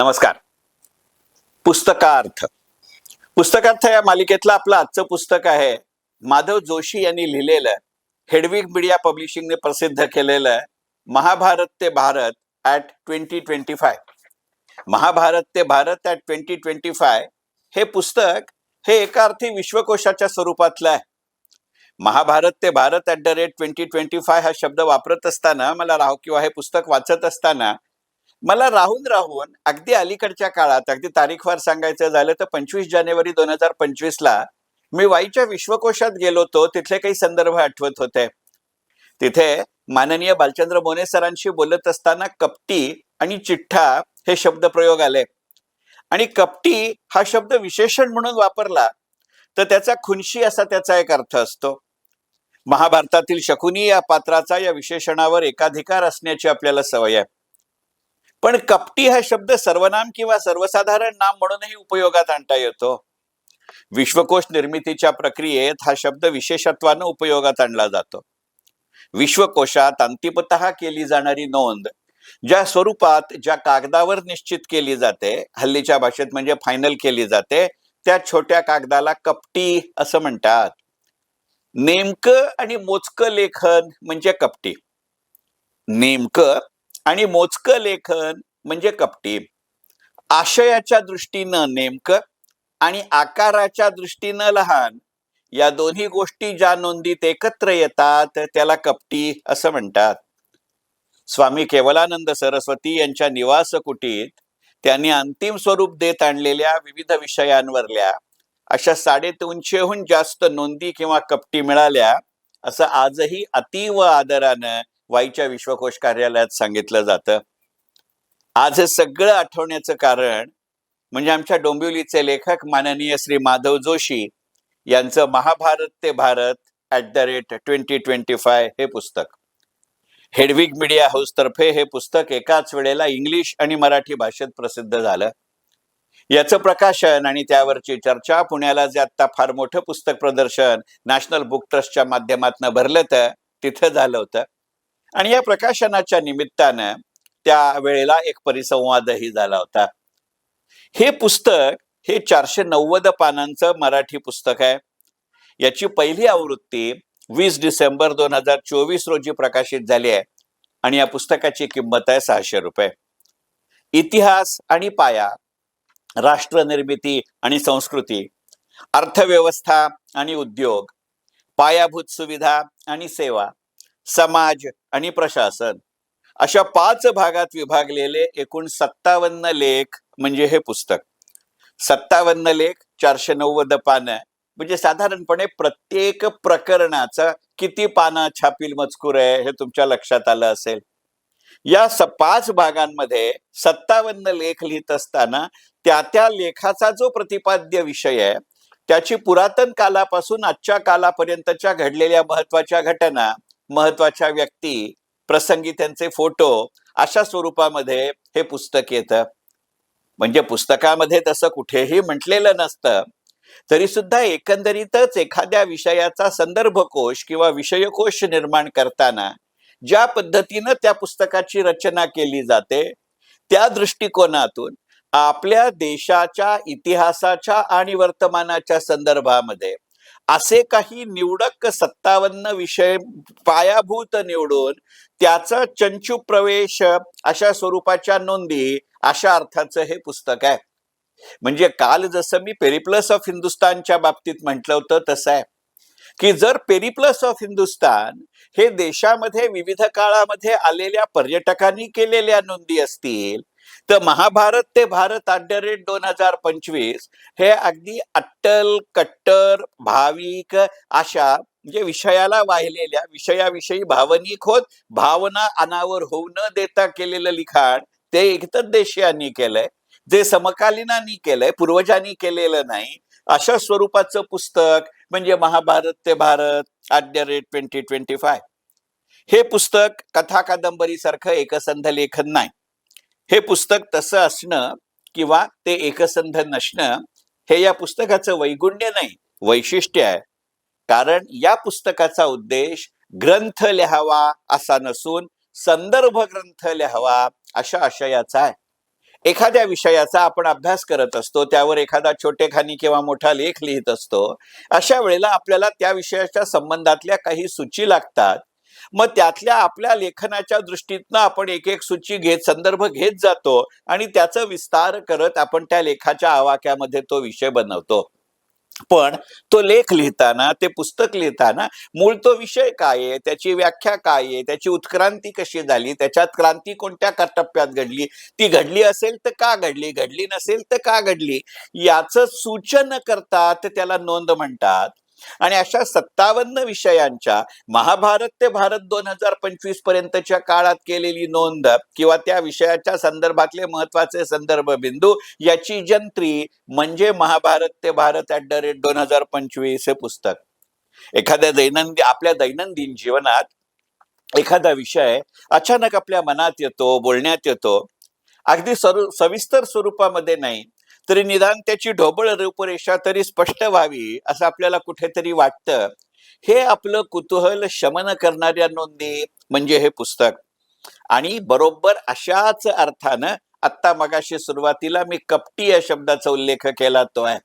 नमस्कार. पुस्तकार्थ. पुस्तकार्थ या मालिकेतलं आपलं आजचं पुस्तक आहे. माधव जोशी यांनी लिहिलेलं हेडविक मीडिया पब्लिशिंगने प्रसिद्ध केलेलं महाभारत ते Bharat at twenty twenty five Mahabharat ते Bharat at twenty twenty five हे पुस्तक हे एका अर्थी विश्वकोशाच्या स्वरूपातलं आहे. महाभारत ते Bharat at the rate twenty twenty five हा शब्द वापरत असताना मला राहू किंवा हे पुस्तक वाचत असताना मला राहून राहून अगदी अलीकडच्या काळात अगदी तारीखवार सांगायचं झालं तर पंचवीस जानेवारी दोन हजार पंचवीस ला मी वाईच्या विश्वकोशात गेलो होतो. तिथले काही संदर्भ आठवत होते. तिथे माननीय बालचंद्र मोने सरांशी बोलत असताना कपटी आणि चिठ्ठा हे शब्द प्रयोग आले. आणि कपटी हा शब्द विशेषण म्हणून वापरला तर त्याचा खुनशी असा त्याचा एक अर्थ असतो. महाभारतातील शकुनी या पात्राचा या विशेषणावर एकाधिकार असण्याची आपल्याला सवय आहे. पण कपटी हा शब्द सर्वनाम किंवा सर्वसाधारण नाम म्हणूनही उपयोगात आणता येतो. विश्वकोश निर्मितीच्या प्रक्रियेत हा शब्द विशेषत्वानं उपयोगात आणला जातो. विश्वकोशात अंतिमत केली जाणारी नोंद ज्या स्वरूपात ज्या कागदावर निश्चित केली जाते हल्लीच्या भाषेत म्हणजे फायनल केली जाते त्या छोट्या कागदाला कपटी असं म्हणतात. नेमकं आणि मोजकं लेखन म्हणजे कपटी. नेमकं आणि मोजकं लेखन म्हणजे कपटी आशयाच्या दृष्टीनं नेमकं आणि आकाराच्या दृष्टीनं लहान या दोन्ही गोष्टी ज्या नोंदीत एकत्र येतात त्याला कपटी असं म्हणतात. स्वामी केवलानंद सरस्वती यांच्या निवास कुटीत त्यांनी अंतिम स्वरूप देत आणलेल्या विविध विषयांवरल्या अशा साडेतीनशेहून जास्त नोंदी किंवा कपटी मिळाल्या असं आजही अतीव आदरानं वाईच्या विश्वकोश कार्यालयात सांगितलं जातं. आज हे सगळं आठवण्याचं कारण म्हणजे आमच्या डोंबिवलीचे लेखक माननीय श्री माधव जोशी यांचं महाभारत ते Bharat at the rate twenty twenty five हे पुस्तक. हेडविग मीडिया हाऊसतर्फे हे पुस्तक एकाच वेळेला इंग्लिश आणि मराठी भाषेत प्रसिद्ध झालं. याचं प्रकाशन आणि त्यावरची चर्चा पुण्याला जे आता फार मोठं पुस्तक प्रदर्शन नॅशनल बुक ट्रस्टच्या माध्यमातून भरलं तर तिथं झालं होतं. आणि या प्रकाशनाच्या निमित्तानं त्या वेळेला एक परिसंवादही झाला होता. हे पुस्तक हे चारशे नव्वद पानांचं मराठी पुस्तक आहे. याची पहिली आवृत्ती वीस डिसेंबर दोन हजार चोवीस रोजी प्रकाशित झाली आहे आणि या पुस्तकाची किंमत आहे सहाशे रुपये. इतिहास आणि पाया राष्ट्र निर्मिती आणि संस्कृती अर्थव्यवस्था आणि उद्योग पायाभूत सुविधा आणि सेवा समाज आणि प्रशासन. अशा पाच भागात विभागलेले एकूण सत्तावन्न लेख म्हणजे हे पुस्तक. सत्तावन्न लेख चारशे नव्वद पानं म्हणजे साधारणपणे प्रत्येक प्रकरणाचा किती पानं छापील मजकूर आहे हे तुमच्या लक्षात आलं असेल. या स पाच भागांमध्ये सत्तावन्न लेख लिहित असताना त्या त्या लेखाचा जो प्रतिपाद्य विषय आहे त्याची पुरातन कालापासून आजच्या कालापर्यंतच्या घडलेल्या महत्त्वाच्या घटना महत्त्वाच्या व्यक्ती प्रसंगी त्यांचे फोटो अशा स्वरूपामध्ये हे पुस्तक येतं. म्हणजे पुस्तकामध्ये तसं कुठेही म्हटलेलं नसतं. तरी सुद्धा एकंदरीतच एखाद्या विषयाचा संदर्भकोश किंवा विषयकोश निर्माण करताना ज्या पद्धतीनं त्या पुस्तकाची रचना केली जाते त्या दृष्टिकोनातून आपल्या देशाच्या इतिहासाच्या आणि वर्तमानाच्या संदर्भामध्ये असे काही निवडक सत्तावन्न विषय पायाभूत निवडून त्याचा चंचू प्रवेश अशा स्वरूपाच्या नोंदी अशा अर्थाचं हे पुस्तक आहे. म्हणजे काल जसं मी पेरिप्लस ऑफ हिंदुस्तानच्या बाबतीत म्हटलं होतं तसं आहे. की जर पेरिप्लस ऑफ हिंदुस्तान हे देशामध्ये विविध काळामध्ये आलेल्या पर्यटकांनी केलेल्या नोंदी असतील तर महाभारत ते भारत ॲट द रेट दोन हजार पंचवीस हे अगदी अट्टल कट्टर भाविक अशा म्हणजे विषयाला वाहिलेल्या विषयाविषयी भावनिक होत भावना अनावर होऊ न देता केलेलं लिखाण ते एकतर देशीयांनी केलंय जे समकालीनांनी केलंय पूर्वजांनी केलेलं नाही अशा स्वरूपाचं पुस्तक म्हणजे महाभारत ते Bharat at the rate twenty twenty five हे पुस्तक कथा कादंबरी सारखं एकसंध लेखन नाही. हे पुस्तक तसं असणं किंवा ते एकसंध नसणं हे या पुस्तकाचं वैगुण्य नाही वैशिष्ट्य आहे. कारण या पुस्तकाचा उद्देश ग्रंथ लिहावा असा नसून संदर्भ ग्रंथ लिहावा अशा आशयाचा आहे. एखाद्या विषयाचा आपण अभ्यास करत असतो त्यावर एखादा छोटेखानी किंवा मोठा लेख लिहित असतो अशा वेळेला आपल्याला त्या विषयाच्या संबंधातल्या काही सूची लागतात मग त्यातल्या आपल्या लेखनाच्या दृष्टीतनं आपण एक एक सूची घेत संदर्भ घेत जातो आणि त्याचा विस्तार करत आपण त्या लेखाच्या आवाक्यामध्ये तो विषय बनवतो. पण तो लेख लिहिताना ते पुस्तक लिहिताना मूळ तो विषय काय आहे त्याची व्याख्या काय आहे त्याची उत्क्रांती कशी झाली त्याच्यात क्रांती कोणत्या टप्प्यात घडली ती घडली असेल तर का घडली घडली नसेल तर का घडली याचं सूचन करतात त्याला नोंद म्हणतात. आणि अशा सत्तावन्न विषयांच्या महाभारत ते भारत दोन हजार पंचवीस पर्यंतच्या काळात केलेली नोंद किंवा त्या विषयाच्या संदर्भातले महत्त्वाचे संदर्भ बिंदू याची जंत्री म्हणजे महाभारत ते भारत ऍट द रेट दोन हजार पंचवीस हे पुस्तक. एखाद्या दैनंदिन आपल्या दैनंदिन जीवनात एखादा विषय अचानक आपल्या मनात येतो बोलण्यात येतो. अगदी सर सविस्तर स्वरूपामध्ये नाही. तरी निदान त्याची ढोबळ रूपरेषा तरी स्पष्ट व्हावी असं आपल्याला कुठेतरी वाटतं. हे आपलं कुतूहल शमन करणाऱ्या नोंदी म्हणजे हे पुस्तक. आणि बरोबर अशाच अर्थानं आत्ता मगाशी सुरुवातीला मी कपटी या शब्दाचा उल्लेख केला तो आहे.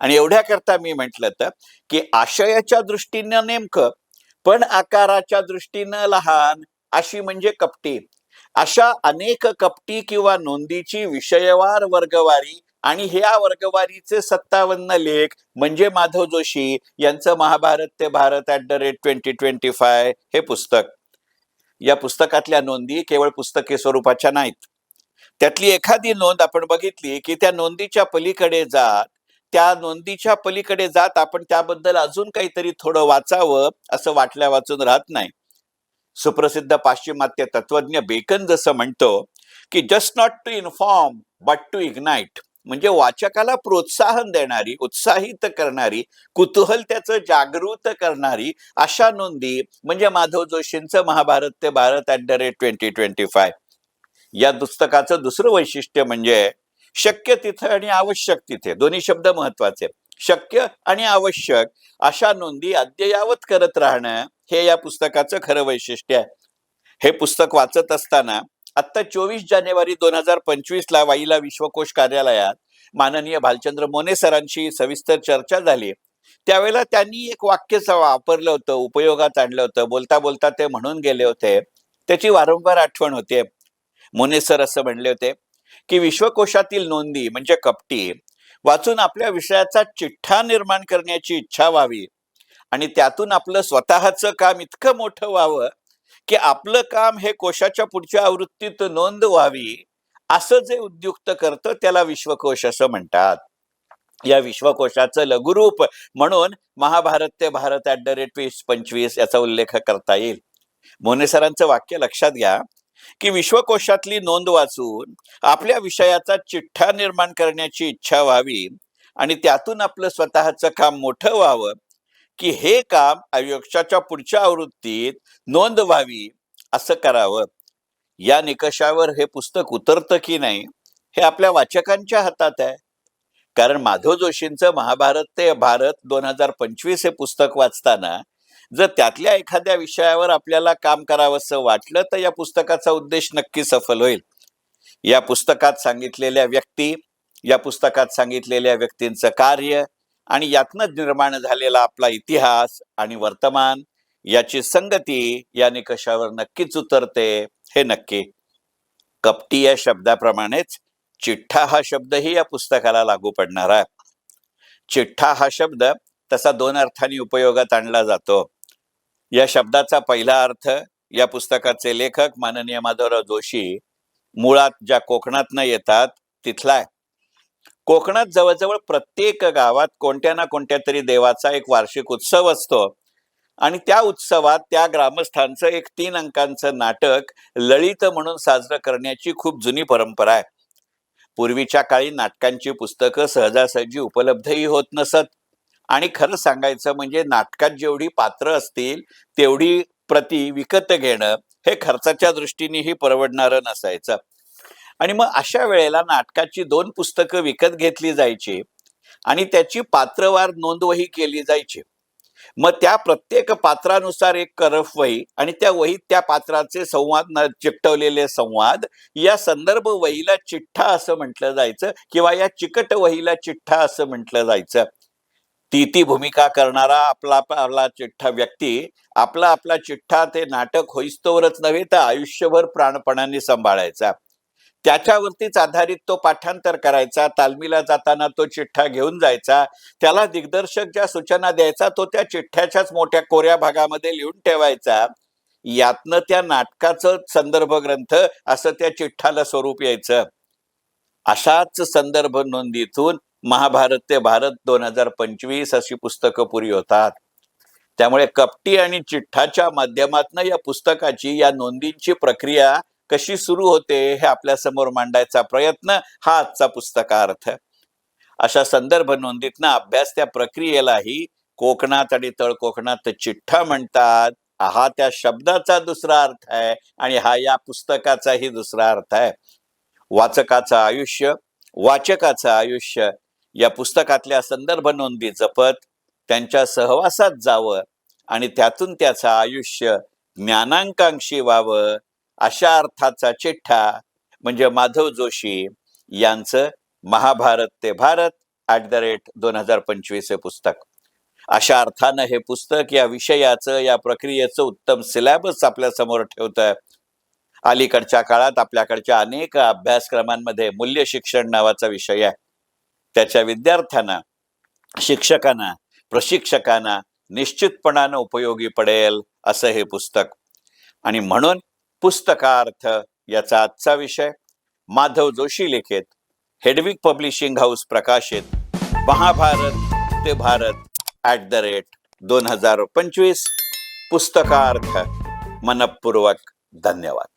आणि एवढ्या करता मी म्हटलं तर की आशयाच्या दृष्टीनं नेमकं पण आकाराच्या दृष्टीनं लहान अशी म्हणजे कपटी. अशा अनेक कपटी किंवा नोंदीची विषयवार वर्गवारी आणि ह्या वर्गवारीचे सत्तावन्न लेख म्हणजे माधव जोशी यांचं महाभारत ते Bharat at the rate twenty twenty five हे पुस्तक. या पुस्तकातल्या नोंदी केवळ पुस्तके स्वरूपाच्या नाहीत. त्यातली एखादी नोंद आपण बघितली की त्या नोंदीच्या पलीकडे जात त्या नोंदीच्या पलीकडे जात आपण त्याबद्दल अजून काहीतरी थोडं वाचावं असं वाटल्या वाचून राहत नाही. सुप्रसिद्ध पाश्चिमात्य तत्वज्ञ बेकन जसं म्हणतो की just not to inform but to ignite म्हणजे वाचकाला प्रोत्साहन देणारी उत्साहित करणारी कुतूहल त्याचं जागृत करणारी अशा नोंदी म्हणजे माधव जोशींचं महाभारत ते Bharat at the rate twenty twenty five या पुस्तकाचं दुसरं वैशिष्ट्य म्हणजे शक्य तिथे आणि आवश्यक तिथे दोन्ही शब्द महत्त्वाचे शक्य आणि आवश्यक अशा नोंदी अद्ययावत करत राहणं हे या पुस्तकाचं खरं वैशिष्ट्य आहे. हे पुस्तक वाचत असताना आत्ता चोवीस जानेवारी दोन हजार पंचवीस ला वाईला विश्वकोश कार्यालयात माननीय भालचंद्र मोने सरांशी सविस्तर चर्चा झाली. त्यावेळेला त्यांनी एक वाक्य वापरलं होतं उपयोगात आणलं होतं. बोलता बोलता ते म्हणून गेले होते. त्याची वारंवार आठवण होते. मोने सर असं म्हणले होते की विश्वकोशातील नोंदी म्हणजे कपटी वाचून आपल्या विषयाचा चिठ्ठा निर्माण करण्याची इच्छा व्हावी आणि त्यातून आपलं स्वतःचं काम इतकं मोठं व्हावं की आपलं काम हे कोशाच्या पुढच्या आवृत्तीत नोंद व्हावी असं जे उद्युक्त करतं त्याला विश्वकोश असं म्हणतात. या विश्वकोशाचं लघुरूप म्हणून महाभारत ते भारत ऍट द रेट वीस पंचवीस याचा उल्लेख करता येईल. मोने सरांचं वाक्य लक्षात घ्या की विश्वकोशातली नोंद वाचून आपल्या विषयाचा चिठ्ठा निर्माण करण्याची इच्छा व्हावी आणि त्यातून आपलं स्वतःचं काम मोठं व्हावं की हे काम आयुष्याच्या पुढच्या आवृत्तीत नोंद व्हावी असं करावं. या निकषावर हे पुस्तक उतरतं की नाही हे आपल्या वाचकांच्या हातात आहे. कारण माधव जोशींचं महाभारत ते भारत दोन हजार पंचवीस हे पुस्तक वाचताना जर त्यातल्या एखाद्या विषयावर आपल्याला काम करावंसं वाटलं तर या पुस्तकाचा उद्देश नक्की सफल होईल. या पुस्तकात सांगितलेल्या व्यक्ती या पुस्तकात सांगितलेल्या व्यक्तींचं कार्य आणि यातनं निर्माण झालेला आपला इतिहास आणि वर्तमान याची संगती या निकषावर नक्कीच उतरते हे नक्की. कपटी या शब्दाप्रमाणेच चिठ्ठा हा शब्दही या पुस्तकाला लागू पडणार आहे. चिठ्ठा हा शब्द तसा दोन अर्थांनी उपयोगात आणला जातो. या शब्दाचा पहिला अर्थ या पुस्तकाचे लेखक माननीय माधवराव जोशी मुळात ज्या कोकणातनं येतात तिथला आहे. कोकणात जवळजवळ प्रत्येक गावात कोणत्या ना कोणत्या तरी देवाचा एक वार्षिक उत्सव असतो. आणि त्या उत्सवात त्या ग्रामस्थांचं एक तीन अंकांचं नाटक ललित म्हणून साजरं करण्याची खूप जुनी परंपरा आहे. पूर्वीच्या काळी नाटकांची पुस्तकं सहजासहजी उपलब्धही होत नसत. आणि खरं सांगायचं म्हणजे नाटकात जेवढी पात्र असतील तेवढी प्रती विकत घेणं हे खर्चाच्या दृष्टीनेही परवडणारं नसायचं. आणि मग अशा वेळेला नाटकाची दोन पुस्तकं विकत घेतली जायची आणि त्याची पात्रवार नोंदवही केली जायची. मग त्या प्रत्येक पात्रानुसार एक करफ वही आणि त्या वहीत त्या पात्राचे संवाद न चिकटवलेले संवाद या संदर्भ वहीला चिठ्ठा असं म्हटलं जायचं किंवा या चिकट वहीला चिठ्ठा असं म्हटलं जायचं. ती ती भूमिका करणारा आपला आपला चिठ्ठा व्यक्ती आपला आपला चिठ्ठा ते नाटक होईस्तोवरच नव्हे तर आयुष्यभर प्राणपणाने सांभाळायचा. त्याच्यावरतीच आधारित तो पाठांतर करायचा तालमीला जाताना तो चिठ्ठा घेऊन जायचा त्याला दिग्दर्शक ज्या सूचना द्यायचा तो त्या चिठ्ठ्याच्याच मोठ्या कोऱ्या भागामध्ये लिहून ठेवायचा. यातनं त्या नाटकाचं संदर्भ ग्रंथ असं त्या चिठ्ठाला स्वरूप यायचं. अशाच संदर्भ नोंदीतून महाभारत ते भारत दोन हजार पंचवीस अशी पुस्तकं पुरी होतात. त्यामुळे कपटी आणि चिठ्ठाच्या माध्यमातून या पुस्तकाची या नोंदींची प्रक्रिया कशी सुरू होते हे आपल्यासमोर मांडायचा प्रयत्न हा आजचा पुस्तकार्थ. अशा संदर्भ नोंदीतनं अभ्यास त्या प्रक्रियेलाही कोकणात आणि तळ कोकणात चिठ्ठा म्हणतात. हा त्या शब्दाचा दुसरा अर्थ आहे आणि हा या पुस्तकाचाही दुसरा अर्थ आहे. वाचकाचं आयुष्य वाचकाचं आयुष्य या पुस्तकातल्या संदर्भ नोंदी जपत त्यांच्या सहवासात जावं आणि त्यातून त्याचं आयुष्य ज्ञानांकांक्षी व्हावं अशा अर्थाचा चिठ्ठा म्हणजे माधव जोशी यांचं महाभारत ते भारत ॲट द रेट दोन हजार पंचवीस हे पुस्तक. अशा अर्थानं हे पुस्तक या विषयाचं या प्रक्रियेचं उत्तम सिलॅबस आपल्यासमोर ठेवतं अलीकडच्या काळात आपल्याकडच्या अनेक अभ्यासक्रमांमध्ये मूल्य शिक्षण नावाचा विषय आहे. त्याच्या विद्यार्थ्यांना शिक्षकांना प्रशिक्षकांना निश्चितपणानं उपयोगी पडेल असं हे पुस्तक. आणि म्हणून पुस्तकार्थ याचा आजचा विषय. माधव जोशी लिखित हेडविक पब्लिशिंग हाऊस प्रकाशित महाभारत ते भारत ॲट द रेट दोन हजार पंचवीस. पुस्तकार्थ मनपूर्वक धन्यवाद.